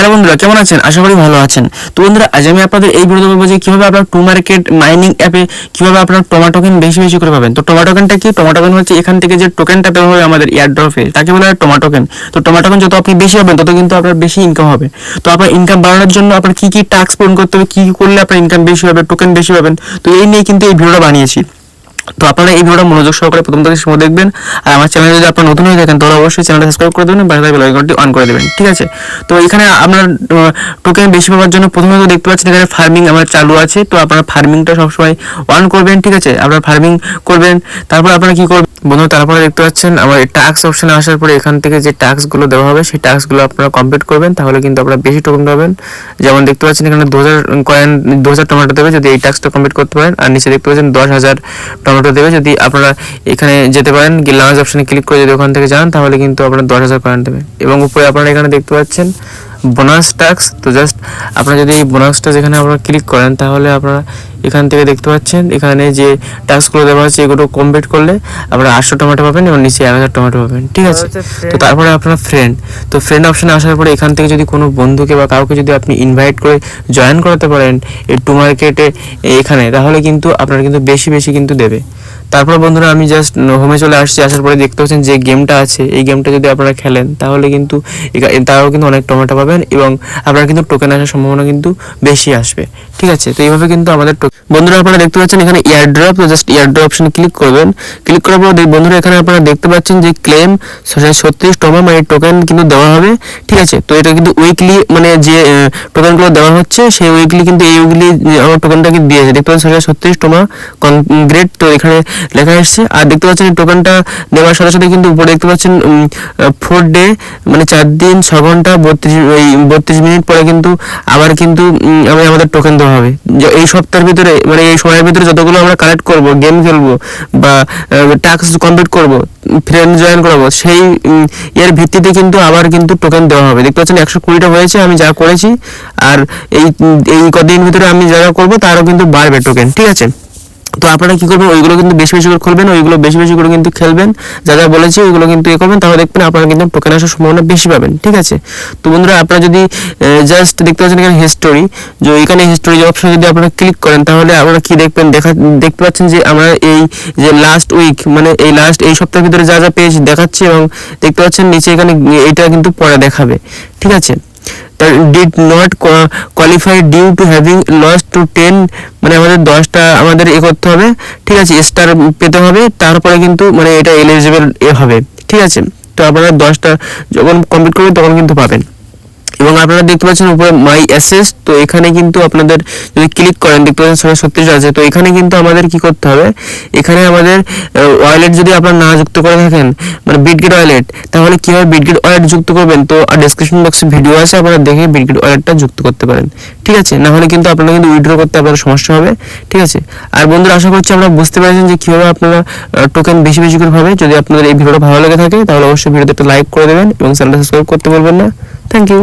Hello বন্ধুরা, কেমন আছেন? আশা করি ভালো আছেন। তো বন্ধুরা, আজ আমি আপনাদের এই ভিডিওতে বলব যে কীভাবে আপনার টু মার্কেট মাইনিং অ্যাপে কীভাবে আপনার টোমাটোকেন বেশি বেশি করে পাবেন। তো টোমাটোকেনটা কি? টোমাটোকেন হচ্ছে এখান থেকে যে টোকেনটা দেওয়া হবে আমাদের এয়ারড্রপে তাকে বলা হয় টোমাটোকেন তো টোমাটোকেন যত আপনি বেশি পাবেন, তত কিন্তু আপনার বেশি ইনকাম হবে। তো আপনার ইনকাম বাড়ানোর জন্য আপনার কি কি টাস্ক পূরণ করতে হবে, কি কি করলে আপনার ইনকাম বেশি হবে টোকেন বেশি পাবেন, তো এই নিয়ে কিন্তু এই ভিডিওটা বানিয়েছি। তো আপনারা এই ভিডিওটা মনোযোগ সহকারে প্রথম থেকে সময় দেখবেন। আর আমার চ্যানেলে যদি আপনারা নতুন হয়ে থাকেন, তাহলে অবশ্যই চ্যানেলটা সাবস্ক্রাইব করে দেবেন, পাশে বেল আইকনটি অন করে দেবেন, ঠিক আছে? তো এখানে আপনার টোকেন বেশি পাওয়ার জন্য প্রথমে তো দেখতে পাচ্ছেন এখানে ফার্মিং আমার চালু আছে। তো আপনারা ফার্মিংটা সবসময় অন করবেন, ঠিক আছে? আপনারা ফার্মিং করবেন, তারপর আপনারা কী করবেন? বন্ধু, তারপরে দেখতে পাচ্ছেন আমার টাস্ক অপশনে আসার পরে এখান থেকে যে টাস্কগুলো দেওয়া হবে, সেই টাস্কগুলো আপনারা কমপ্লিট করবেন, তাহলে কিন্তু আপনারা বেশি টোকেন পাবেন। যেমন দেখতে পাচ্ছেন এখানে দু হাজার কয়েন দু হাজার টমেটো দেবে যদি এই টাস্কটা কমপ্লিট করতে পারেন, আর নিচে দেখতে পাচ্ছেন দশ হাজার টমেটো দেবে যদি আপনারা এখানে যেতে পারেন লাঞ্চ অপশনে ক্লিক করে যদি ওখান থেকে যান, তাহলে কিন্তু আপনারা দশ হাজার কয়েন দেবে। এবং উপরে আপনারা এখানে দেখতে পাচ্ছেন বোনাস ট্যাক্স তো জাস্ট আপনারা যদি এই বোনাসটা যেখানে আপনারা ক্লিক করেন তাহলে আপনারা এখান থেকে দেখতে পাচ্ছেন এখানে যে টাস্কগুলো দেওয়া আছে এগুলো কমপ্লিট করলে আপনারা আটশো টমেটো পাবেন এবং নিচে এক হাজার টমেটো পাবেন ঠিক আছে? তো তারপরে আপনার ফ্রেন্ড তো ফ্রেন্ড অপশনে আসার পরে এখান থেকে যদি কোনো বন্ধুকে বা কাউকে যদি আপনি ইনভাইট করে জয়েন করাতে পারেন এই টু মার্কেটে এখানে তাহলে কিন্তু আপনার কিন্তু বেশি বেশি কিন্তু দেবে। তারপর বন্ধুরা আমি জাস্ট হোমে চলে আসছি, আসার পরে দেখতে পাচ্ছেন যে গেমটা আছে, এই গেমটা যদি আপনারা খেলেন, তাহলে কিন্তু তারাও কিন্তু অনেক টমেটো পাবেন এবং আপনার কিন্তু টোকেন আসার সম্ভাবনা কিন্তু বেশি আসবে। ঠিক আছে? তো এইভাবে কিন্তু আমাদের বন্ধুরা আপনারা দেখতে পাচ্ছেন এখানে এয়ার ড্রপ তো জাস্ট এয়ার ড্রপ অপশনে ক্লিক করবেন। ক্লিক করার পর বন্ধুরা এখানে আপনারা দেখতে পাচ্ছেন যে ক্লেম ছত্রিশ টমা মানে টোকেন কিন্তু দেওয়া হবে। ঠিক আছে? তো এটা কিন্তু উইকলি মানে যে টোকেনগুলো দেওয়া হচ্ছে, সেই উইকলি কিন্তু এই উইকলি আমার টোকেনটা কিন্তু দিয়েছে। দেখতে পাচ্ছেন ছত্রিশ টমা কনগ্রেট তো এখানে লেখা এসছে। আর দেখতে পাচ্ছেন টোকেনটা নেওয়ার সাথে সাথে কিন্তু উপরে দেখতে পাচ্ছেন ফোর ডে মানে চার দিন, ছ ঘণ্টা, বত্রিশ, এই, বত্রিশ মিনিট পরে কিন্তু আবার কিন্তু আমি আমাদের টোকেন দেওয়া হবে। এই সপ্তাহের ভিতরে মানে এই সময়ের ভিতরে যতগুলো আমরা কালেক্ট করব গেম খেলব বা টাস্ক কমপ্লিট করব ফ্রেন্ড জয়েন করাবো, সেই এর ভিত্তিতে কিন্তু আবার কিন্তু টোকেন দেওয়া হবে। দেখতে পাচ্ছেন একশো কুড়িটা হয়েছে, আমি যা করেছি, আর এই এই কদিন ভিতরে আমি যা করব, তারও কিন্তু বাড়বে টোকেন ঠিক আছে? তো আপনারা কি করবেন? ওইগুলো কিন্তু বেশি বেশি করে খুলবেন, ওইগুলো বেশি বেশি করে কিন্তু খেলবেন। যা যা বলেছি ওইগুলো কিন্তু এ করবেন, তাহলে দেখবেন আপনারা কিন্তু টোকেন আসার সম্ভাবনা বেশি পাবেন, ঠিক আছে? তো বন্ধুরা, আপনারা যদি জাস্ট দেখতে পাচ্ছেন এখানে হিস্টোরি যে এখানে হিস্টোরি অপশন যদি আপনারা ক্লিক করেন, তাহলে আপনারা কি দেখবেন? দেখা, দেখতে পাচ্ছেন যে আমরা এই যে লাস্ট উইক মানে এই লাস্ট এই সপ্তাহের ভিতরে যা যা পেয়েছি দেখাচ্ছি এবং দেখতে পাচ্ছেন নিচে এখানে, এটা কিন্তু পরে দেখাবে, ঠিক আছে? Did not qualify due to having loss to ten মানে আমাদের দশটা আমাদের এ করতে হবে, ঠিক আছে স্টার পেতে হবে, তারপরে কিন্তু মানে এটা এলিজিবল এ হবে, ঠিক আছে? তো আপনারা দশটা যখন কমপ্লিট করবেন, তখন কিন্তু পাবেন। এবং আপনারা দেখতে পাচ্ছেন উপরে মাই অ্যাসেস তো এখানে কিন্তু আপনাদের যদি ক্লিক করেন, দেখতে পাচ্ছেন ছয় ছত্রিশ আছে। তো এখানে কিন্তু আমাদের কি করতে হবে? এখানে আমাদের ওয়ালেট যদি আপনারা না যুক্ত করে থাকেন মানে বিটগেট ওয়ালেট তাহলে কীভাবে বিটগেট ওয়ালেট যুক্ত করবেন? তো আর ডিসক্রিপশন বক্সে ভিডিও আছে, আপনারা দেখে বিটগেট ওয়ালেটটা যুক্ত করতে পারেন। ঠিক আছে? না হলে কিন্তু আপনারা কিন্তু উইথড্র করতে আপনাদের সমস্যা হবে। ঠিক আছে? আর বন্ধুরা, আশা করছি আপনারা বুঝতে পেরেছেন যে কীভাবে আপনারা টোকেন বেশি বেশি করে পাবে যদি আপনাদের এই ভিডিওটা ভালো লেগে থাকে, তাহলে অবশ্যই ভিডিওতে একটা লাইক করে দেবেন এবং চ্যানেলটা সাবস্ক্রাইব করতে বলবেন না। Thank you